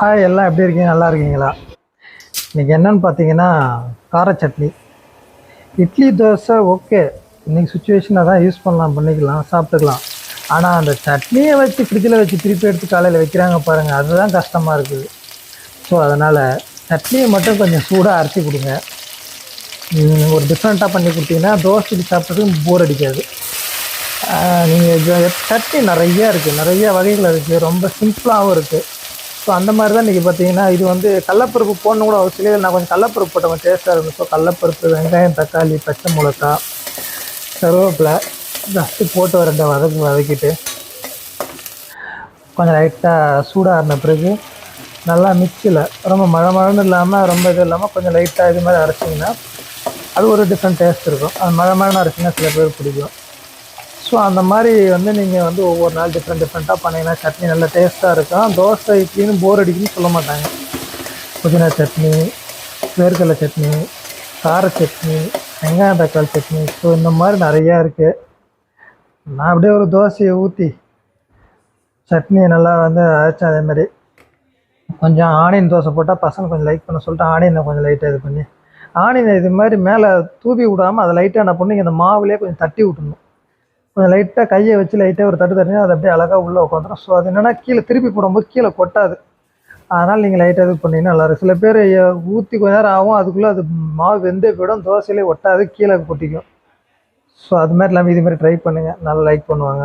Hi எல்லாம் எப்படி இருக்கீங்க? நல்லா இருக்கீங்களா? இன்றைக்கி என்னன்னு பார்த்தீங்கன்னா கார சட்னி. இட்லி தோசை ஓகே இன்றைக்கி சுச்சுவேஷனை தான் யூஸ் பண்ணலாம் பண்ணிக்கலாம் சாப்பிட்டுக்கலாம். ஆனால் அந்த சட்னியை வச்சு ஃப்ரிட்ஜில் வச்சு திருப்பி எடுத்து காலையில் வைக்கிறாங்க பாருங்கள் அதுதான் கஷ்டமாக இருக்குது. ஸோ அதனால் சட்னியை மட்டும் கொஞ்சம் சூடாக அரைச்சி கொடுங்க. ஒரு டிஃப்ரெண்ட்டாக பண்ணி கொடுத்தீங்கன்னா தோசைக்கு சாப்பிட்றதுக்கு போர் அடிக்காது. நீங்கள் சட்னி நிறையா இருக்குது நிறைய வகைகள் இருக்குது ரொம்ப சிம்பிளாகவும் இருக்குது ஸோ அந்த மாதிரி தான் இன்றைக்கி பார்த்தீங்கன்னா இது வந்து கடலப்பருப்பு போடணும் கூட அவசியம் இல்லை. நான் கொஞ்சம் கடலப்பருப்பு போட்டவங்க டேஸ்ட்டாக இருக்கும். ஸோ கடலப்பருப்பு வெங்காயம் தக்காளி பச்சை மிளகா கருவேப்பிலை ஜஸ்ட்டு போட்டு வரண்ட வதக்கு வதக்கிட்டு கொஞ்சம் லைட்டாக சூடாகின பிறகு நல்லா மிக்சியில் ரொம்ப மழை மழைன்னு இல்லாமல் ரொம்ப இது இல்லாமல் கொஞ்சம் லைட்டாக இது மாதிரி அரைச்சிங்கன்னா அது ஒரு டிஃப்ரெண்ட் டேஸ்ட் இருக்கும். அது மழை மழைன்னு அரைச்சிங்கன்னா சில பேர் பிடிக்கும். ஸோ அந்த மாதிரி வந்து நீங்கள் வந்து ஒவ்வொரு நாள் டிஃப்ரெண்ட் டிஃப்ரெண்ட்டாக பண்ணிங்கன்னா சட்னி நல்ல டேஸ்ட்டாக இருக்கும். தோசை இட்லின்னு போர் அடிக்குன்னு சொல்ல மாட்டாங்க. புதினா சட்னி வேர்க்கடலை சட்னி கார சட்னி வெங்காயம் தக்காளி சட்னி. ஸோ இந்த மாதிரி நிறையா இருக்குது நான் அப்படியே ஒரு தோசையை ஊற்றி சட்னியை நல்லா வந்து அரைச்சேன் அதே மாதிரி. கொஞ்சம் ஆனியன் தோசை போட்டால் பசங்க கொஞ்சம் லைக் பண்ண சொல்லிட்டு ஆனியனை கொஞ்சம் லைட்டாக இது பண்ணி ஆனியனை இது மாதிரி மேலே தூவி விடாமல் அதை லைட்டாக என்ன பண்ணி இந்த மாவுலேயே கொஞ்சம் தட்டி விட்டுணும் கொஞ்சம் லைட்டாக கையை வச்சு லைட்டாக ஒரு தட்டு தட்டினா அது அப்படியே அழகாக உள்ளே உட்காந்துரும். ஸோ அது என்னென்னா கீழே திருப்பி போடும்போது கீழே கொட்டாது. அதனால் நீங்கள் லைட்டாக இது பண்ணிங்கன்னா நல்லாயிருக்கும் சில பேர் ஊற்றி கொஞ்ச நேரம் ஆகும் அதுக்குள்ளே அது மாவு வெந்தே போயிடும் தோசையிலே ஒட்டாது கீழே கொட்டிக்கும். ஸோ அது மாதிரி இல்லாமல் இதுமாதிரி ட்ரை பண்ணுங்கள் நல்லா லைக் பண்ணுவாங்க.